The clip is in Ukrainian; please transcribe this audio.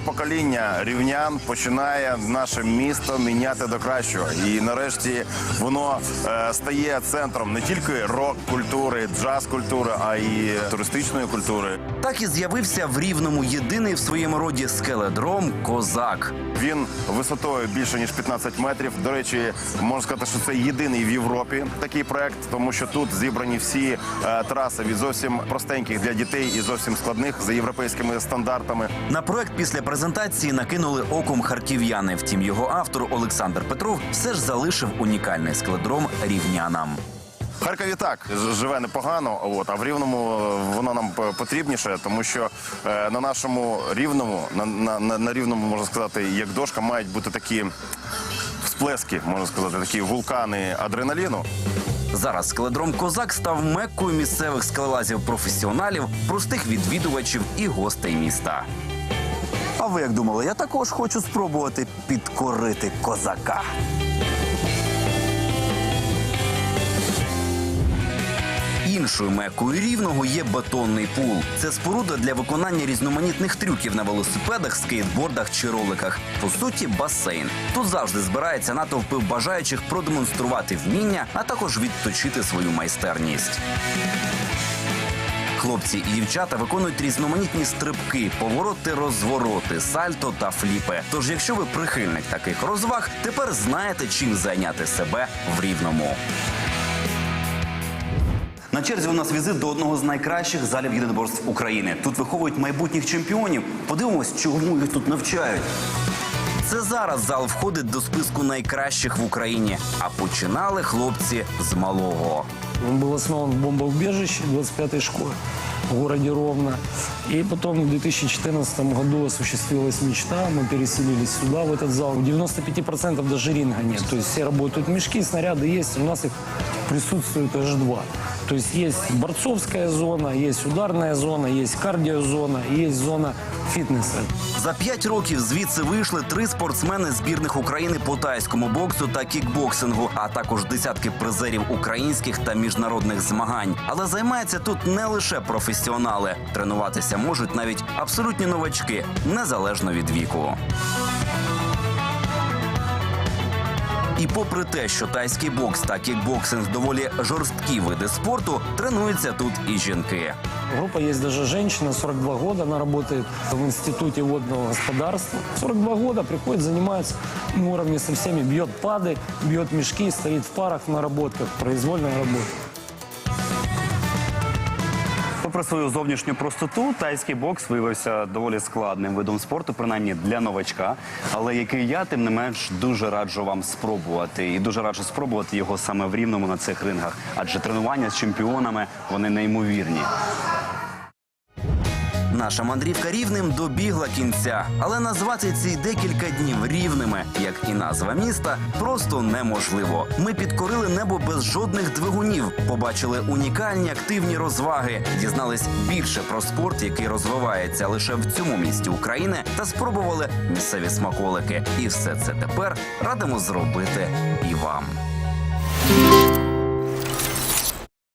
нове покоління рівнян починає наше місто міняти до кращого. І нарешті воно е, стає центром не тільки рок-культури, джаз-культури, а й туристичної культури. Так і з'явився в рівному єдиний в своєму роді скеледром Козак. Він висотою більше ніж 15 метрів. До речі, можна сказати, що це єдиний в Європі такий проект, тому що тут зібрані всі е, траси від зовсім простеньких для дітей і зовсім складних за європейськими стандартами. На проект після презентації накинули оком харків'яни. Втім, його автор Олександр Петров все ж залишив унікальний скеледром рівнянам. В Харкові так живе непогано, от а в рівному е, воно нам потрібніше, тому що е, на нашому рівному, на, на, на, на рівному можна сказати, як дошка, мають бути такі всплески, можна сказати, такі вулкани адреналіну. Зараз скеледром Козак став меккою місцевих скелелазів професіоналів, простих відвідувачів і гостей міста. А ви як думали, я також хочу спробувати підкорити козака. Іншою мекою рівного є бетонний пул. Це споруда для виконання різноманітних трюків на велосипедах, скейтбордах чи роликах. По суті, басейн. Тут завжди збирається натовпи бажаючих продемонструвати вміння, а також відточити свою майстерність. Хлопці і дівчата виконують різноманітні стрибки, повороти, розвороти, сальто та фліпи. Тож, якщо ви прихильник таких розваг, тепер знаєте, чим зайняти себе в рівному. На черзі у нас візит до одного з найкращих залів єдиноборств України. Тут виховують майбутніх чемпіонів. Подивимось, чому їх тут навчають. Це зараз зал входить до списку найкращих в Україні. А починали хлопці з малого. Он был основан в бомбоубежище 25-й школы в городе Ровно. И потом в 2014 году осуществилась мечта. Мы переселились сюда, в этот зал. У 95% даже ринга нет. То есть все работают мешки, снаряды есть. У нас их присутствует аж два. То есть есть борцовская зона, есть ударная зона, есть кардиозона, и есть зона фитнеса. За п'ять років звідси вийшли три спортсмени збірних України по тайському боксу та кікбоксингу, а також десятки призерів українських та міжнародних змагань. Але займаються тут не лише професіонали. Тренуватися можуть навіть абсолютні новачки, незалежно від віку. І попри те, що тайський бокс та кікбоксинг доволі жорсткі види спорту, тренуються тут і жінки. Группа есть даже женщина, 42 года, она работает в институте водного господарства. 42 года приходит, занимается на уровне со всеми, бьет пады, бьет мешки, стоит в парах в наработках, произвольная работа. Попри свою зовнішню простоту, тайський бокс виявився доволі складним видом спорту, принаймні для новачка, але який я тим не менш дуже раджу вам спробувати. І дуже раджу спробувати його саме в рівному на цих рингах, адже тренування з чемпіонами вони неймовірні. Наша мандрівка рівним добігла кінця, але назвати ці декілька днів рівними, як і назва міста, просто неможливо. Ми підкорили небо без жодних двигунів, побачили унікальні активні розваги, дізнались більше про спорт, який розвивається лише в цьому місті України, та спробували місцеві смаколики. І все це тепер радимо зробити і вам.